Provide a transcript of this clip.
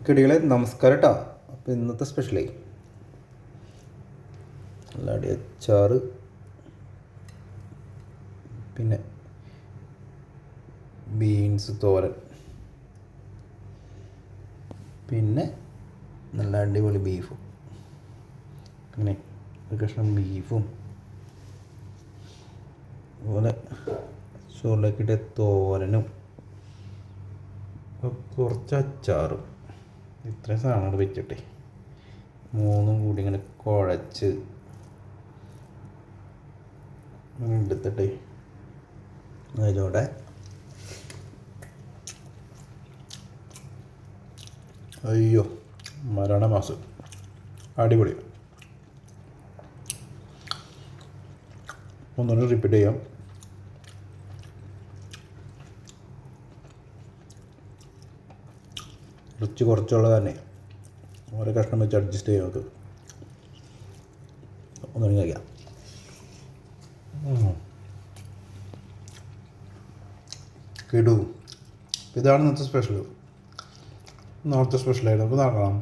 കിടികളെ നമസ്കാരം കേട്ടോ അപ്പോൾ ഇന്നത്തെ സ്പെഷ്യലേ. നല്ല അടി അച്ചാറ്. പിന്നെ ബീൻസ് തോരൻ. പിന്നെ നല്ല അടിപൊളി ബീഫും. അങ്ങനെ ഒരു കഷ്ണം ബീഫും. അതുപോലെ ചോറിലേക്കിട്ട് തോരനും. കുറച്ച് അച്ചാറും ഇത്രയും സാധനങ്ങൾ വെച്ചിട്ടെ. മൂന്നും കൂടി ഇങ്ങനെ കുഴച്ച് എടുത്തിട്ടെ. അതിലൂടെ അയ്യോ മരണമാസം അടിപൊളി. ഒന്നുകൂടി റിപ്പീറ്റ് ചെയ്യാം. ഇറച്ചി കുറച്ചുള്ളത് തന്നെ. ഓരോ കഷ്ണം വെച്ച് അഡ്ജസ്റ്റ് ചെയ്യാം നമുക്ക് ഒന്നുകൂടി കഴിക്കാം. കിടു. ഇതാണ് ഇന്നത്തെ സ്പെഷ്യൽ നാളത്തെ സ്പെഷ്യലായിട്ട് നമുക്ക് നോക്കണം